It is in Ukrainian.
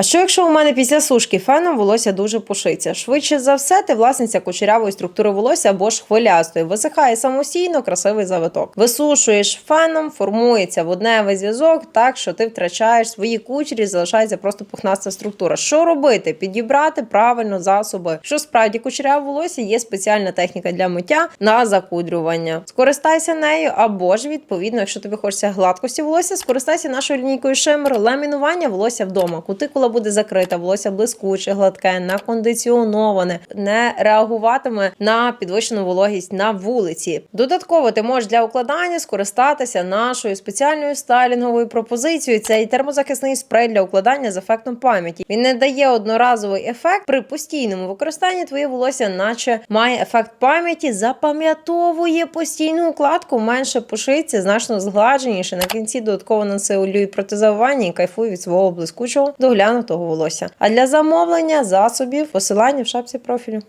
А що якщо у мене після сушки феном волосся дуже пушиться? Швидше за все, ти власниця кучерявої структури волосся або ж хвилястої. Висихає самостійно красивий завиток. Висушуєш феном, формується водневий зв'язок, так що ти втрачаєш свої кучері, залишається просто пухнаста структура. Що робити? Підібрати правильно засоби. Що справді кучеряве волосся є спеціальна техніка для миття на закудрювання. Скористайся нею, або ж відповідно, якщо тобі хочеться гладкості волосся, скористайся нашою лінійкою Shimmer. ламінування волосся вдома. Кутикула буде закрита, волосся блискуче, гладке, накондиціоноване, не реагуватиме на підвищену вологість на вулиці. Додатково ти можеш для укладання скористатися нашою спеціальною стайлінговою пропозицією. Це і термозахисний спрей для укладання з ефектом пам'яті. Він не дає одноразовий ефект при постійному використанні. Твоє волосся, наче має ефект пам'яті, запам'ятовує постійну укладку, менше пушиться, значно згладженіше. На кінці додатково нанесує проти завивання і кайфує від свого блискучого доглянутого волосся. А для замовлення засобів посилання в шапці профілю.